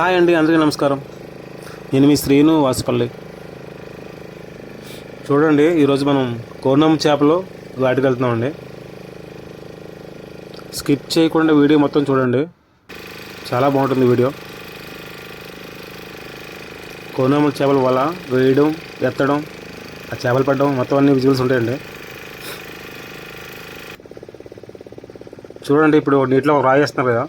Hi అండి అందరికీ నమస్కారం. నేను మీ శ్రీను వాసుపల్లి. చూడండి ఈరోజు మనం కోనం చేపలు వాటికి వెళ్తున్నామండి. స్కిప్ చేయకుండా వీడియో మొత్తం చూడండి. చాలా బాగుంటుంది వీడియో. కోనమ చేపల వల వేయడం ఎత్తడం ఆ చేపలు పడడం మొత్తం అన్ని విజువల్స్ ఉంటాయండి. చూడండి ఇప్పుడు నీటిలో రాయేస్తున్నారు కదా.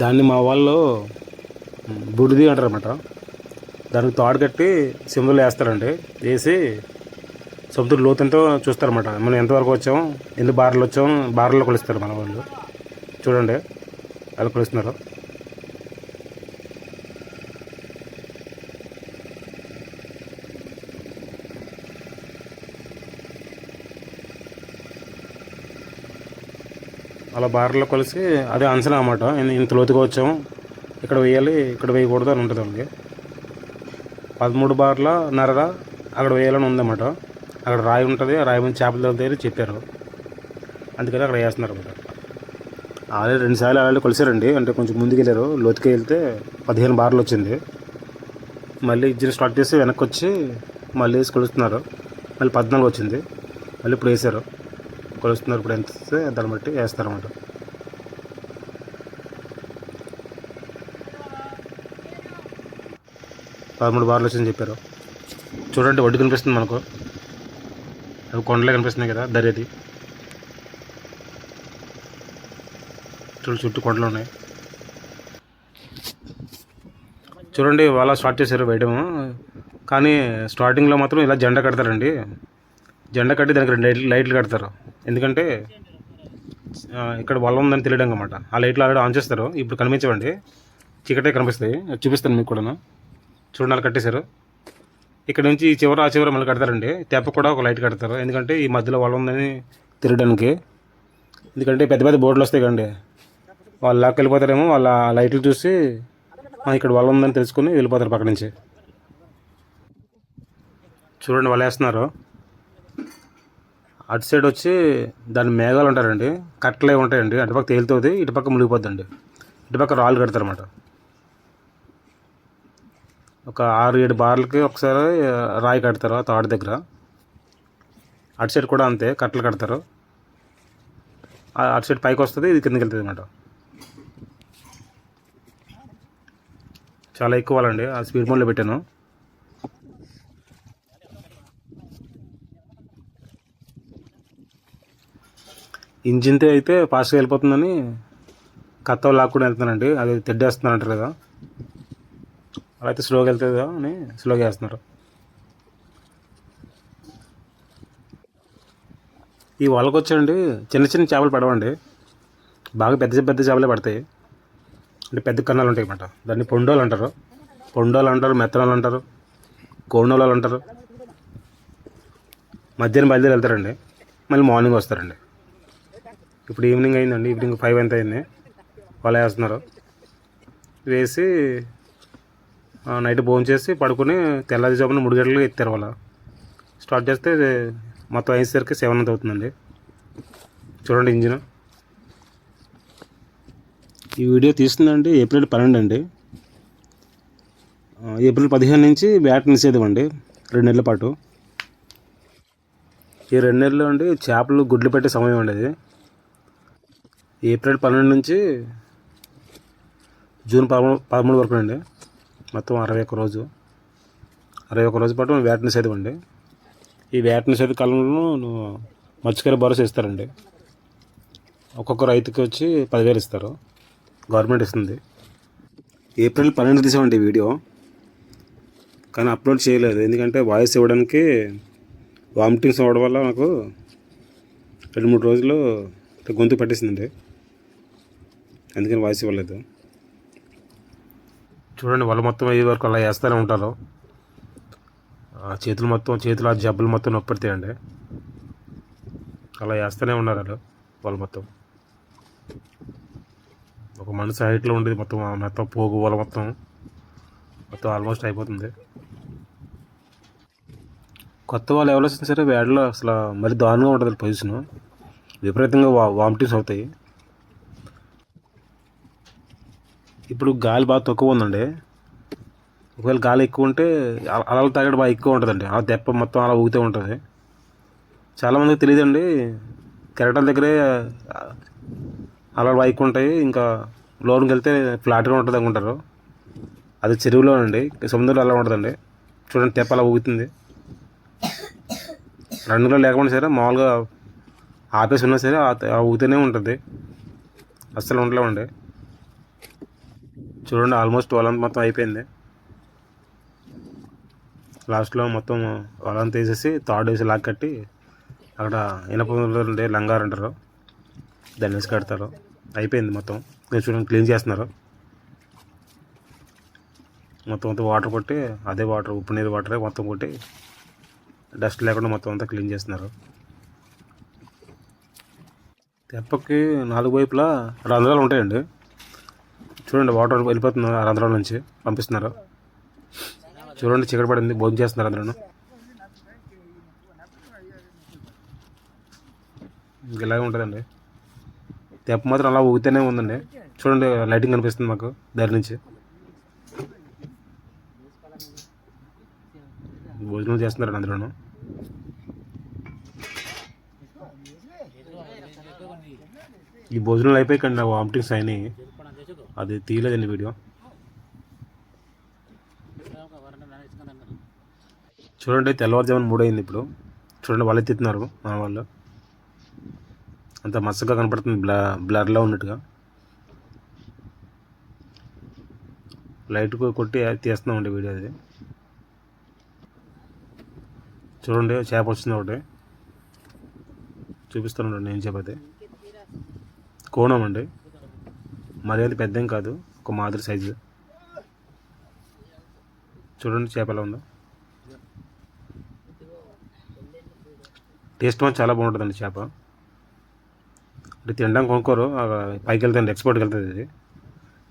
దాన్ని మా వాళ్ళు బుడిది అంటారు అనమాట దానికి తాడు కట్టి సింబల్ వేస్తారండి. వేసి సముద్ర లోతంతో చూస్తారన్నమాట. మనం ఎంతవరకు వచ్చాము ఎన్ని బార్లు వచ్చాము బార్లో కొలుస్తారు మన వాళ్ళు. చూడండి వాళ్ళు కొలుస్తున్నారు. అలా బార్లో కొలిసి అదే అంచనా అన్నమాట. ఇంత లోతుగా వచ్చాము. ఇక్కడ వేయాలి ఇక్కడ వేయకూడదు అని ఉంటుంది వాళ్ళకి. పదమూడు బార్ల నరర అక్కడ వేయాలని ఉందన్నమాట. అక్కడ రాయి ఉంటుంది ఆ రాయి మీద చేపలు తగులుతాయని చెప్పారు. అందుకని అక్కడ వేస్తున్నారు అన్నమాట. ఆల్రెడీ రెండుసార్లు ఆల్రెడీ కొలిసారండి. అంటే కొంచెం ముందుకు వెళ్ళారు లోతుకి వెళ్తే పదిహేను బార్లు వచ్చింది. మళ్ళీ ఇంజిన్ స్టార్ట్ చేసి వెనక్కి వచ్చి మళ్ళీ వేసి కొలుస్తున్నారు. మళ్ళీ పద్నాలుగు వచ్చింది. మళ్ళీ ఇప్పుడు వేసారు కొలుస్తున్నారు ఇప్పుడు ఎంత దాన్ని బట్టి వేస్తారన్నమాట. పదమూడు బార్లు వచ్చిందని చెప్పారు. చూడండి వడ్డీ కనిపిస్తుంది మనకు. అవి కొండలే కనిపిస్తున్నాయి కదా దర్యాది. చూడు చుట్టూ కొండలు ఉన్నాయి. చూడండి వాళ్ళ స్టార్ట్ చేశారు వేయడం కానీ స్టార్టింగ్లో మాత్రం ఇలా జెండా కడతారండి. జెండా కట్టి దానికి రెండు లైట్లు లైట్లు కడతారు. ఎందుకంటే ఇక్కడ వల్ల ఉందని తెలియడం అనమాట ఆ లైట్లు ఆల్రెడీ ఆన్ చేస్తారు. ఇప్పుడు కనిపించవండి. చీకటే కనిపిస్తాయి. అది చూపిస్తాను మీకు కూడా చూడండి అలా కట్టేశారు. ఇక్కడ నుంచి ఈ చివర ఆ చివర మళ్ళీ కడతారండి. తెప్ప కూడా ఒక లైట్ కడతారు. ఎందుకంటే ఈ మధ్యలో వల్ల ఉందని తిరగడానికి ఎందుకంటే పెద్ద పెద్ద బోర్డులు వస్తాయి కండి వాళ్ళు లాక్ వెళ్ళిపోతారేమో వాళ్ళ లైట్లు చూసి ఇక్కడ వల్ల ఉందని తెలుసుకుని వెళ్ళిపోతారు పక్క నుంచి చూడండి వాళ్ళు వేస్తున్నారు అటు సైడ్ వచ్చి దాని మేఘాలు ఉంటారండి కట్టలే ఉంటాయండి. అటుపక్క తేలుతుంది ఇటుపక్క మునిగిపోద్దండి. ఇటుపక్క రాళ్ళు కడతారన్నమాట. ఒక ఆరు ఏడు బార్లకి ఒకసారి రాయి కడతారు ఆ తాడు దగ్గర. అటు సైడ్ కూడా అంతే కట్టలు కడతారు. ఆ అటు సైడ్ పైకి వస్తుంది ఇది కిందకి వెళ్తుంది అనమాట చాలా ఎక్కువ వాళ్ళండి ఆ స్పీడ్ మోడ్లో పెట్టాను. ఇంజిన్తో అయితే ఫాస్ట్గా వెళ్ళిపోతుందని కత్త లాక్కుని వెళ్తున్నానండి. అది తెడ్డేస్తున్నారు అంటారు కదా. అలా అయితే స్లోగా వెళ్తుంది కదా అని స్లోగా వేస్తున్నారు. ఈ వాళ్ళకి వచ్చండి చిన్న చిన్న చేపలు పడవండి. బాగా పెద్ద పెద్ద చేపలే పడతాయి. అంటే పెద్ద కన్నాలు ఉంటాయి అన్నమాట. దాన్ని పొండోలు అంటారు. పొండోలు అంటారు మెత్తనాలు అంటారు కోణోలాలు అంటారు. మధ్యాహ్నం బయలుదేరి వెళ్తారండి. మళ్ళీ మార్నింగ్ వస్తారండి. ఇప్పుడు ఈవినింగ్ అయిందండి ఈవినింగ్ ఫైవ్ ఎంత అయింది? వాళ్ళు వేస్తున్నారు. వేసి నైట్ భోజనం చేసి పడుకొని తెల్లారి జాబున మూడు గంటలకు ఎత్తారు వాళ్ళు. స్టార్ట్ చేస్తే మొత్తం అయ్యేసరికి సెవెన్ అంత అవుతుందండి. చూడండి ఇంజిన్. ఈ వీడియో తీస్తుందండి ఏప్రిల్ పన్నెండు అండి. ఏప్రిల్ పదిహేను నుంచి బ్యాట్ నిషేధం అండి రెండు నెలల పాటు. ఈ రెండు నెలలు అండి చేపలు గుడ్లు పెట్టే సమయం అండి అది ఏప్రిల్ పన్నెండు నుంచి జూన్ పదమూడు పదమూడు వరకు అండి. మొత్తం అరవై ఒక్క రోజు. అరవై ఒక్క రోజు పాటు వేట నిషేధం అండి ఈ వేట నిషేధ కాలంలో మత్స్యకార భరోసా ఇస్తారండి. ఒక్కొక్క రైతుకి వచ్చి పదివేలు ఇస్తారు. గవర్నమెంట్ ఇస్తుంది. ఏప్రిల్ పన్నెండు తీసామండి ఈ వీడియో. కానీ అప్లోడ్ చేయలేదు. ఎందుకంటే వాయిస్ ఇవ్వడానికి వామిటింగ్స్ అవ్వడం వల్ల నాకు రెండు మూడు రోజులు గొంతు పట్టేసిందండి. అందుకని వాయిస్ ఇవ్వలేదు? చూడండి వాళ్ళు మొత్తం అయ్యే వరకు అలా వేస్తూనే ఉంటారు. చేతులు మొత్తం చేతులు ఆ జబ్బులు మొత్తం నొప్పి పెడతాయండి అలా వేస్తూనే ఉన్నారు వాళ్ళు వాళ్ళు మొత్తం. ఒక మనిషి హైట్లో ఉండేది మొత్తం మొత్తం పోగు వాళ్ళ మొత్తం. మొత్తం ఆల్మోస్ట్ అయిపోతుంది. కొత్త వాళ్ళు ఎవరు వచ్చినా సరే వేడలో అసలు మరి దారుణంగా ఉంటుంది పొజిషన్. విపరీతంగా వా వామిటింగ్స్ అవుతాయి. ఇప్పుడు గాలి బాగా తక్కువ ఉందండి. ఒకవేళ గాలి ఎక్కువ ఉంటే అలలు తాగడం బాగా ఎక్కువ ఉంటుందండి. ఆ దెప్ప మొత్తం అలా ఊగుతూ ఉంటుంది. చాలామందికి తెలియదండి కెరటాల దగ్గరే అలలు బాగా ఎక్కువ ఉంటాయి. ఇంకా లోనికి వెళ్తే ఫ్లాట్గా ఉంటుంది అనుకుంటారు. అది చెరువులో అండి సముద్రంలో అలా ఉంటుందండి. చూడండి తెప్ప అలా ఊగుతుంది. రంగులో లేకుండా సరే మామూలుగా ఆపేసి ఉన్నా సరే ఆ ఊగుతూనే ఉంటుంది. అస్సలు ఉండలేమండి. చూడండి ఆల్మోస్ట్ వాళ్ళంతా మొత్తం అయిపోయింది. లాస్ట్లో మొత్తం వాళ్ళంతా వేసేసి థర్డ్ వేసి లాక్ కట్టి అక్కడ ఇనప ఉండే లంగారు అంటారు. దాన్ని వేసి కడతారు. అయిపోయింది మొత్తం. చూడండి క్లీన్ చేస్తున్నారు. మొత్తం అంతా వాటర్ కొట్టి అదే వాటర్ ఉప్పు నీరు వాటరే మొత్తం కొట్టి డస్ట్ లేకుండా మొత్తం అంతా క్లీన్ చేస్తున్నారు. తెప్పకి నాలుగు వైపులా రంధ్రాలు ఉంటాయండి. చూడండి వాటర్ వెళ్ళిపోతున్నారు ఆ నుంచి పంపిస్తున్నారు. చూడండి చీకటి పడింది భోజనం చేస్తున్నారు అందరూ ఇలాగే ఉంటుందండి. తెప్ప మాత్రం అలా ఊగితేనే ఉందండి. చూడండి లైటింగ్ కనిపిస్తుంది మాకు దారి నుంచి. భోజనం చేస్తున్నారు అందరూ ఈ భోజనాలు అయిపోయి వామిటింగ్స్ అయినాయి. అది తీయలేదండి వీడియో. చూడండి తెల్లవారుజామున మూడైంది ఇప్పుడు. చూడండి వాళ్ళు ఎత్తుతున్నారు మన వాళ్ళు. అంత మస్తుగా కనపడుతుంది బ్లా బ్లర్లో ఉన్నట్టుగా. లైట్ కొట్టి తీస్తున్నామండి వీడియో అది. చూడండి చేప వచ్చింది ఒకటి. చూపిస్తాను నేను చేప అయితే కోణం అండి. మరి అది కాదు ఒక మాదిరి సైజు చూడండి చేప ఎలా ఉందో. టేస్ట్ మాత్రం చాలా బాగుంటుందండి చేప. అంటే తినడానికి కొనుక్కోరు పైకి వెళ్తుంది ఎక్స్పోర్ట్కి వెళ్తుంది ఇది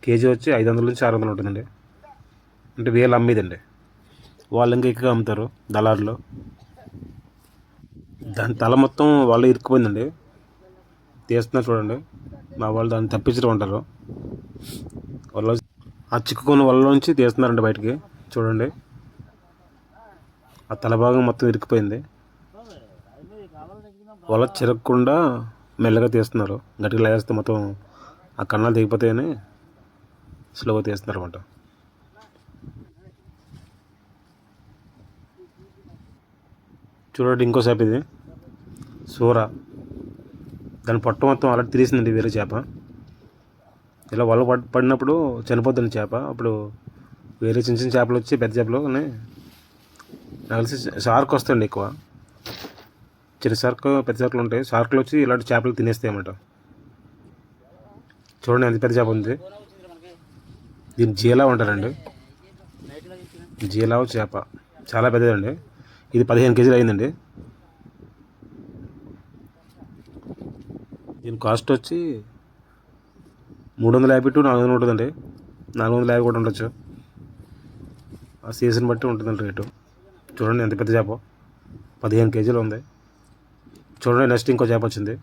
కేజీ వచ్చి ఐదు వందల నుంచి ఆరు వందలు ఉంటుందండి. అంటే వేలు అమ్మేదండి. వాళ్ళు ఇంకా ఎక్కువ అమ్ముతారు దళారులో. దాని తల మొత్తం వాళ్ళు ఇరుక్కుపోయిందండి. తీస్తున్నారు చూడండి. మా వాళ్ళు దాన్ని తప్పించడం ఉంటారు వల్ల ఆ చిక్కుకున్న వలలోంచి తీస్తున్నారండి బయటికి. చూడండి. ఆ తల భాగం మొత్తం ఇరికిపోయింది. వల చిరగకుండా మెల్లగా తీస్తున్నారు. గట్టిగా లేస్తే మొత్తం ఆ కన్నాలు తెగిపోతాయని స్లోగా తీస్తున్నారు అనమాట చూడండి ఇంకోసేపు ఇది. సూరా. దాని పొట్ట మొత్తం అలా తీసిందండి వేరే చేప. ఇలా వల పడ్ పడినప్పుడు చనిపోద్దండి చేప. అప్పుడు వేరే చిన్న చిన్న చేపలు వచ్చి పెద్ద చేపలు కానీ నాకు తెలిసి షార్క్ వస్తాయండి ఎక్కువ. చిన్న షార్క్ పెద్ద షార్కులు ఉంటాయి. షార్కులు వచ్చి ఇలాంటి చేపలు తినేస్తాయి అన్నమాట. చూడండి ఎంత పెద్ద చేప ఉంది. దీన్ని జీలా ఉంటారండి జీలావు చేప. చాలా పెద్దదండి. ఇది పదిహేను కేజీలు అయిందండి. దీని కాస్ట్ వచ్చి మూడు వందల యాభై టు నాలుగు వందలు ఉంటుందండి. నాలుగు వందల యాభై కూడా ఉండొచ్చు. ఆ సీజన్ బట్టి ఉంటుందండి రేటు చూడండి ఎంత పెద్ద చేప. పదిహేను కేజీలు ఉంది. చూడండి నెక్స్ట్ ఇంకో చేప వచ్చింది.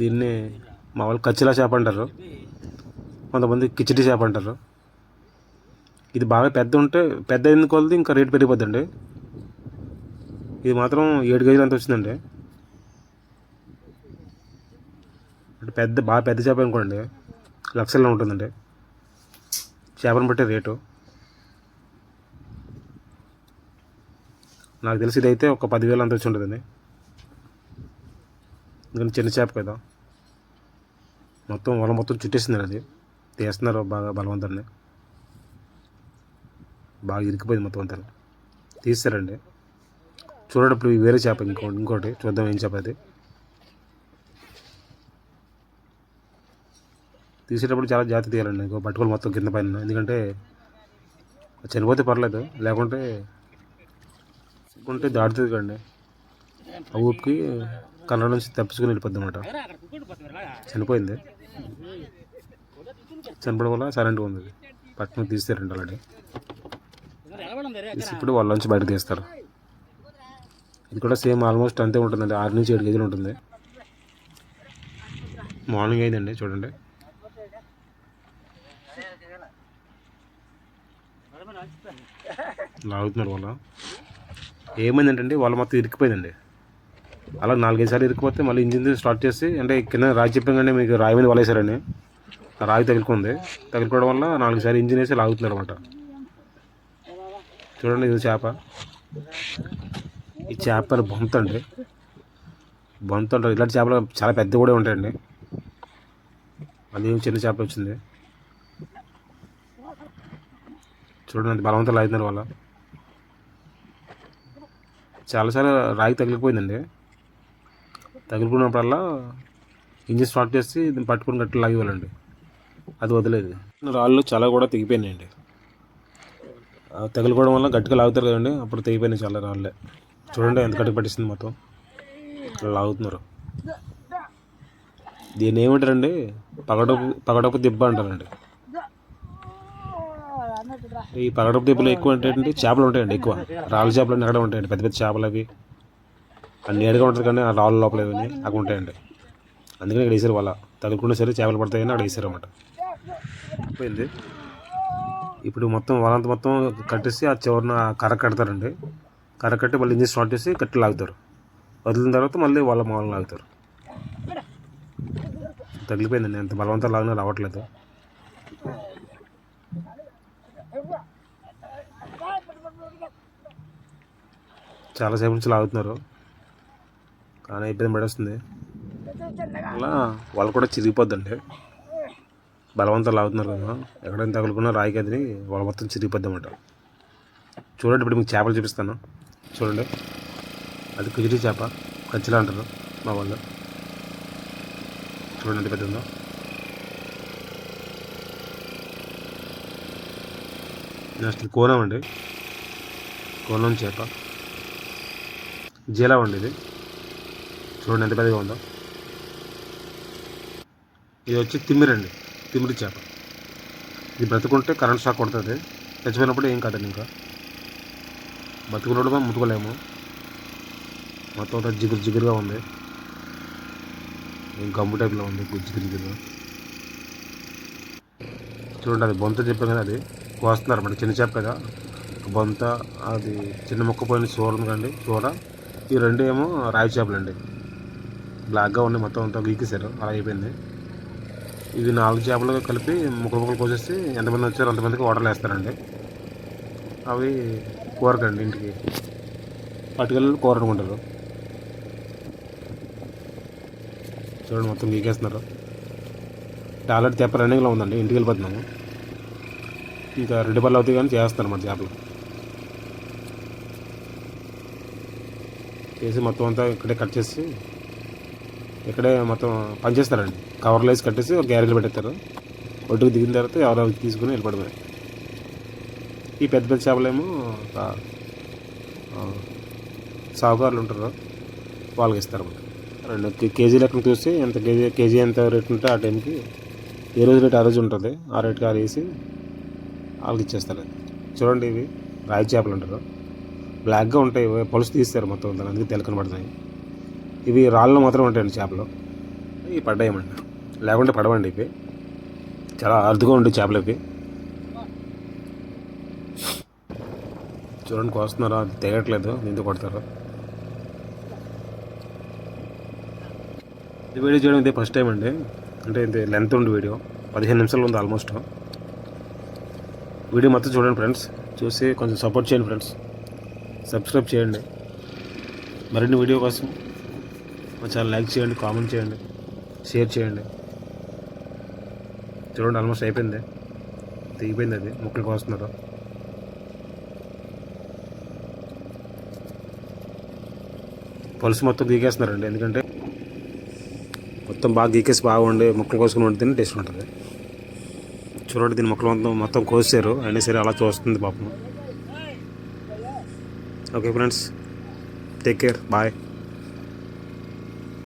దీన్ని మా వాళ్ళు కచ్చిలా చేప అంటారు. కొంతమంది కిచిడి చేప అంటారు. ఇది బాగా పెద్ద ఉంటే పెద్ద ఎందుకు కొలది? ఇంకా రేటు పెరిగిపోద్దండి. ఇది మాత్రం ఏడు కేజీలు అంత వచ్చిందండి. అంటే పెద్ద బాగా పెద్ద చేప అనుకోండి లక్షల్లో ఉంటుందండి. చేపను బట్టే రేటు. నాకు తెలిసి ఇదైతే ఒక పదివేలు అంత వచ్చి ఉంటుందండి ఎందుకంటే చిన్న చేప కదా. మొత్తం వల మొత్తం చుట్టేసిందండి అది. తీస్తున్నారు బాగా బలవంతాన్ని బాగా ఇరికిపోయింది మొత్తం అంతా. తీస్తారండి. చూడండి ఇప్పుడు వేరే చేప ఇంకో ఇంకోటి చూద్దాం ఏం చేప అది. తీసేటప్పుడు చాలా జాగ్రత్త తీయాలండి ఇంకో పట్టుకోలు మొత్తం కింద పైన. ఎందుకంటే చనిపోతే పర్లేదు లేకుంటే ఉంటే దాడుతుంది కండి ఆ ఊపికి కళ్ళ నుంచి తప్పించుకుని వెళ్ళిపోద్ది అనమాట చనిపోయింది. చనిపోవడం వల్ల సైలెంట్గా ఉంది. అది. పట్టుకుని తీస్తారండి అలాంటి తీసి ఇప్పుడు వాళ్ళ నుంచి బయట తీస్తారు. ఇది కూడా సేమ్ ఆల్మోస్ట్ అంతే ఉంటుందండి. ఆరు నుంచి ఏడు కేజీలు ఉంటుంది. మార్నింగ్ అయిందండి చూడండి. లాగుతున్నారు వాళ్ళ. ఏమైందంటే వాళ్ళ మొత్తం ఇరికిపోయిందండి. అలా నాలుగైదుసార్లు ఇరికిపోతే మళ్ళీ ఇంజిన్ స్టార్ట్ చేసి అంటే కింద రాయి చెప్పాం కానీ మీకు రాయి మీద వలేసారని రాయి తగులుకుంది తగులుకోవడం వల్ల నాలుగు ఇంజిన్ వేసి లాగుతున్నారు అనమాట చూడండి ఇది చేప. ఈ చేప బొంత అండి. బొంత అంటారు. ఇలాంటి చేపలు చాలా పెద్ద కూడా ఉంటాయండి. అది చిన్న చేప వచ్చింది. చూడండి బలవంతం లాగుతున్నారు వాళ్ళ. చాలాసార్లు రాయి తగిలిపోయిందండి. తగిలిపోయినప్పుడల్లా ఇంజిన్ స్టార్ట్ చేసి దీన్ని పట్టుకుని గట్టి లాగేవాళ్ళండి అది వదిలేదు. రాళ్ళు చాలా కూడా తెగిపోయినాయండి. తగిలిపోవడం వల్ల గట్టిగా లాగుతారు కదండి. అప్పుడు తెగిపోయినాయి చాలా రాళ్ళే. చూడండి ఎంత గట్టి పట్టిస్తుంది మొత్తం. అలా లాగుతున్నారు. దీన్ని ఏమంటారండి? పగడపు పగడపు దిబ్బ అంటారండి. ఈ పగడపు దిబ్బలు ఎక్కువ ఏంటంటే చేపలు ఉంటాయండి ఎక్కువ. రాళ్ళ చేపలు అన్నీ అక్కడ ఉంటాయండి పెద్ద పెద్ద చేపలు అవి. అన్ని ఎడగా ఉంటుంది కానీ ఆ రాళ్ళ లోపల ఇవన్నీ అక్కడ ఉంటాయండి. అందుకని ఇక్కడ వేసారు వాళ్ళ. తగులుకున్నా సరే చేపలు పడతాయని అక్కడ వేసారు అన్నమాట. పోయింది. ఇప్పుడు మొత్తం వాళ్ళంతా మొత్తం కట్టేసి ఆ చివరిన కర్ర కడతారండి. కర్ర కట్టి మళ్ళీ ఇంజిన్ స్టార్ట్ చేసి కట్టి లాగుతారు. వదిలిన తర్వాత మళ్ళీ వాళ్ళ మామూలు లాగుతారు. తగిలిపోయిందండి ఎంత బలవంతం లాగినా రావట్లేదు. చాలాసేపు నుంచి లాగుతున్నారు. కానీ ఇబ్బంది పడేస్తుంది అలా వాళ్ళు కూడా చిరిగిపోద్దండి. బలవంతం లాగుతున్నారు కదా. ఎక్కడైనా తగులుకున్నా రాయి కదిలి వాళ్ళు మొత్తం చిరిగిపోద్ది చూడండి ఇప్పుడు మీకు చేపలు చూపిస్తాను. చూడండి. అది కుజిటి చేప. కచ్చిలా అంటారు మా వాళ్ళు. చూడండి ఎంత పెద్ద ఉందో నెక్స్ట్ కోనం అండి. కోనం చేప. జీలా అండి ఇది చూడండి ఎంత పెద్దగా ఉందో. ఇది వచ్చి తిమ్మిరండి తిమ్మిరి చేప. ఇది బ్రతుకుంటే కరెంట్ షాక్ కొడుతుంది. చచ్చిపోయినప్పుడు ఏం కాదండి ఇంకా. బతుకున్నప్పుడు మనం ముట్టుకోలేము మొత్తం అంతా జిగురు జిగురుగా ఉంది. గమ్ము టైప్లో ఉంది జిగురు జిగురుగా చూడండి అది బొంత చెప్పాం కదా అది. కోస్తున్నారు మన చిన్న చేప కదా. బొంత అది చిన్న మొక్క పోయిన చూడండి ఉంది చూర ఈ రెండు ఏమో రాయి అండి. బ్లాక్గా ఉన్నాయి మొత్తం అంతా గీకేశారు. అలా అయిపోయింది. ఇవి నాలుగు చేపలు కలిపి ముక్కలు ముక్కలు కోసేసి ఎంతమంది వచ్చారో అంతమందికి ఆర్డర్లు వేస్తారండి. అవి కూరకండి ఇంటికి. పట్టుకెళ్ళి కూర అనుకుంటారు చూడండి మొత్తం గీకేస్తున్నారు. టాయిలెట్ చేప రన్నింగ్లో ఉందండి. ఇంటికి వెళ్ళిపోతున్నాము. ఇంకా రెండు పళ్ళు అవుతాయి కానీ చేస్తారు మన చేపలు. వేసి మొత్తం అంతా ఇక్కడే కట్ చేసి ఇక్కడే మొత్తం పనిచేస్తారండి. కవర్లో వేసి కట్టేసి ఒక గ్యారేజ్లో పెట్టేస్తారు. ఒడ్డుకు దిగిన తర్వాత ఎవరో తీసుకుని వెళ్ళిపోవడమే. ఈ పెద్ద పెద్ద చేపలేమో ఒక, సాగుకారులు ఉంటారు. వాళ్ళకి ఇస్తారు రెండు కేజీ లెక్కన చూసి ఎంత కేజీ కేజీ ఎంత రేట్ ఉంటే ఆ టైంకి ఏ రోజు రేట్ ఆ రోజు ఉంటుంది. ఆ రేట్కి ఆ వేసి వాళ్ళకి ఇచ్చేస్తారు. చూడండి ఇవి రాయి చేపలు ఉంటారు బ్లాక్గా ఉంటాయి పలుసు తీస్తారు మొత్తం దాని అందుకే తెల్ల కనబడుతున్నాయి. ఇవి రాళ్ళు మాత్రం ఉంటాయండి చేపలు. ఇవి పడ్డాయమండి. లేకుంటే పడవండి ఇవి. చాలా అరుదుగా ఉండే చేపలు ఇవి. చూడండి కోస్తున్నారా? అది తెగట్లేదు. దీంతో కొడతారు. ఈ వీడియో చేయడం ఇదే ఫస్ట్ టైం అండి. అంటే ఇది లెంత్ ఉంది వీడియో. పదిహేను నిమిషాలు ఉంది ఆల్మోస్ట్ వీడియో మొత్తం చూడండి ఫ్రెండ్స్ చూసి కొంచెం సపోర్ట్ చేయండి ఫ్రెండ్స్ సబ్స్క్రైబ్ చేయండి. మరిన్ని వీడియో కోసం మా ఛానల్ లైక్ చేయండి కామెంట్ చేయండి షేర్ చేయండి. చూడండి ఆల్మోస్ట్ అయిపోయింది. తెగిపోయింది అది ముక్కలు కోస్తున్నారు. పలుసు మొత్తం గీకేస్తున్నారండి ఎందుకంటే మొత్తం బాగా గీకేసి బాగుండి ముక్కలు కోసుకుని వండితేనే టేస్ట్ ఉంటుంది. చూడండి దీని ముక్కలు మొత్తం మొత్తం కోసారు. అయినా సరే అలా చూస్తుంది పాపం. Okay friends take care bye